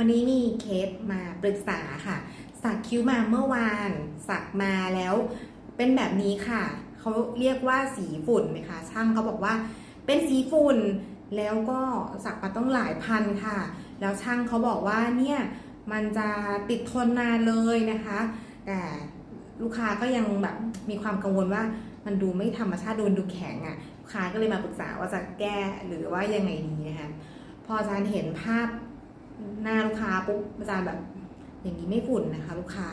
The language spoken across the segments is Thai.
วันนี้มีเคสมาปรึกษาค่ะ สักคิ้วมาเมื่อวานสักมาแล้ว เป็นแบบนี้ค่ะ เขาเรียกว่าสีฝุ่นนะคะ ช่างเขาบอกว่าเป็นสีฝุ่น แล้วก็สักมาต้องหลายพันค่ะ แล้วช่างเขาบอกว่าเนี่ยมันจะติดทนนานเลยนะคะ แต่ลูกค้าก็ยังแบบมีความกังวลว่ามันดูไม่ธรรมชาติดูดูแข็งอะ่ะลูกค้าก็เลยมาปรึกษาว่าจะแก้หรือว่ายังไงดีนะคะพออาจารย์เห็นภาพ หน้าลูกค้าปุ๊บอาจารย์แบบ อย่างนี้ไม่ฝุ่นนะคะ ลูกค้า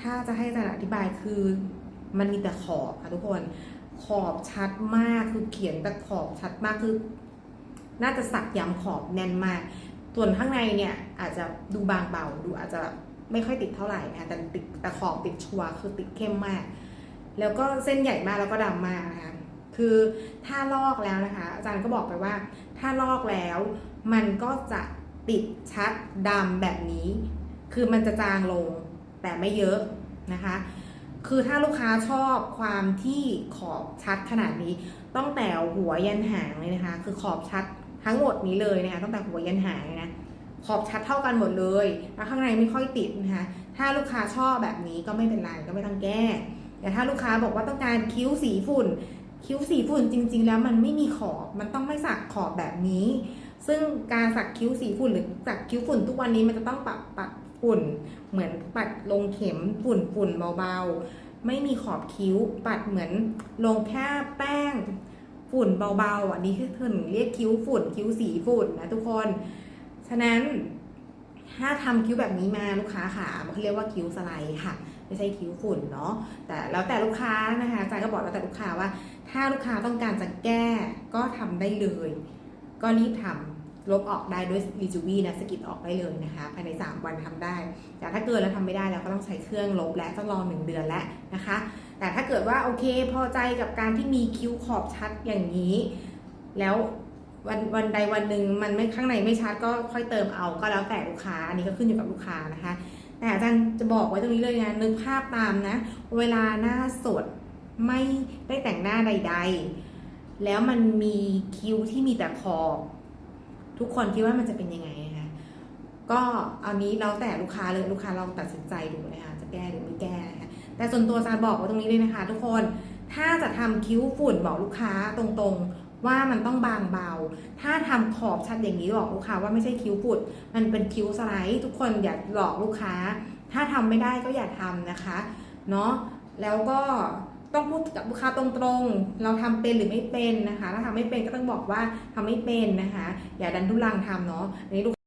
ถ้าจะให้อาจารย์อธิบายคือ มันมีแต่ขอบค่ะทุกคนขอบชัดมากคือเขียนแต่ขอบชัดมากคือ น่าจะสักย้ำขอบแน่นมาก ส่วนข้างในเนี่ยอาจจะดูบางเบาดูอาจจะไม่ค่อยติดเท่าไหร่นะคะแต่ติดแต่ขอบติดชัวคือติดเข้มมาก แล้วก็เส้นใหญ่มากแล้วก็ดำมากนะคะคือถ้าลอกแล้วนะคะ อาจารย์ก็บอกไปว่า ถ้าลอกแล้ว มันก็จะ ติดชัดดำแบบนี้ คือมันจะจางลงแต่ไม่เยอะนะคะ คือถ้าลูกค้าชอบความที่ขอบชัดขนาดนี้ตั้งแต่หัวยันหางเลยนะคะ คือขอบชัดทั้งหมดนี้เลยนะคะตั้งแต่หัวยันหางเลยนะขอบชัดเท่ากันหมดเลยแล้วข้างในไม่ค่อยติดนะคะ ถ้าลูกค้าชอบแบบนี้ก็ไม่เป็นไรก็ไม่ต้องแก้ แต่ถ้าลูกค้าบอกว่าต้องการคิ้วสีฝุ่น คิ้วสีฝุ่นจริง ๆ แล้วมันไม่มีขอบ มันต้องไม่สักขอบแบบนี้ ซึ่งการสักคิ้วสีฝุ่นหรือสักคิ้วฝุ่นทุกวันนี้มันจะต้องปัดปัดฝุ่น เหมือนปัดลงเข็มฝุ่นฝุ่นเบาๆ ไม่มีขอบคิ้วปัดเหมือนลงแค่แป้งฝุ่นเบาๆอะนี่คือถึงเรียกคิ้วฝุ่นคิ้วสีฝุ่นนะทุกคน ฉะนั้นถ้าทำคิ้วแบบนี้มาลูกค้าค่ะมันเรียกว่าคิ้วสไลด์ค่ะ ไม่ใช่คิ้วฝุ่นเนาะแต่แล้วแต่ลูกค้านะคะอาจารย์ก็บอกแล้วแต่ลูกค้าว่า ถ้าลูกค้าต้องการจะแก้ก็ทำได้เลย ก็รีบทำลบออกได้ด้วยรีจูวีนะสกิดออกได้เลยนะคะ ภายใน 3 วันทำได้ แต่ถ้าเกินแล้วทำไม่ได้แล้วก็ต้องใช้เครื่องลบและต้องรอ1เดือนแล้วนะคะ แต่ถ้าเกิดว่าโอเคพอใจกับการที่มีคิ้วขอบชัดอย่างนี้ แล้ววันวันใดวันหนึ่งมันไม่ข้างในไม่ชัดก็ค่อยเติมเอาก็แล้วแต่ลูกค้า อันนี้ก็ขึ้นอยู่กับลูกค้านะคะ แต่อาจารย์จะบอกไว้ตรงนี้เลยนะนึกภาพตามนะ เวลาหน้าสดไม่ได้แต่งหน้าใด ๆ แล้วมันมีคิ้วที่มีแต่ขอบทุกคนคิดว่ามันจะเป็นยังไงนะคะก็อันนี้แล้วแต่ลูกค้าเลยลูกค้าลองตัดสินใจดูนะคะจะแก้หรือไม่แก้นะคะแต่ส่วนตัวอาจารย์บอกไว้ตรงนี้เลยนะคะ ทุกคนถ้าจะทำคิ้วฝุ่นบอกลูกค้าตรงๆ ว่ามันต้องบางเบา ถ้าทำขอบชัดอย่างนี้บอกลูกค้าว่าไม่ใช่คิ้วฝุ่นมันเป็นคิ้วสไลด์ทุกคนอย่าหลอกลูกค้า ถ้าทำไม่ได้ก็อย่าทำนะคะเนาะแล้วก็ ต้องพูดกับลูกค้าตรงๆ เราทำเป็นหรือไม่เป็นนะคะ ถ้าทำไม่เป็นก็ต้องบอกว่าทำไม่เป็นนะคะ อย่าดันทุลังทำเนาะอันนี้ลูก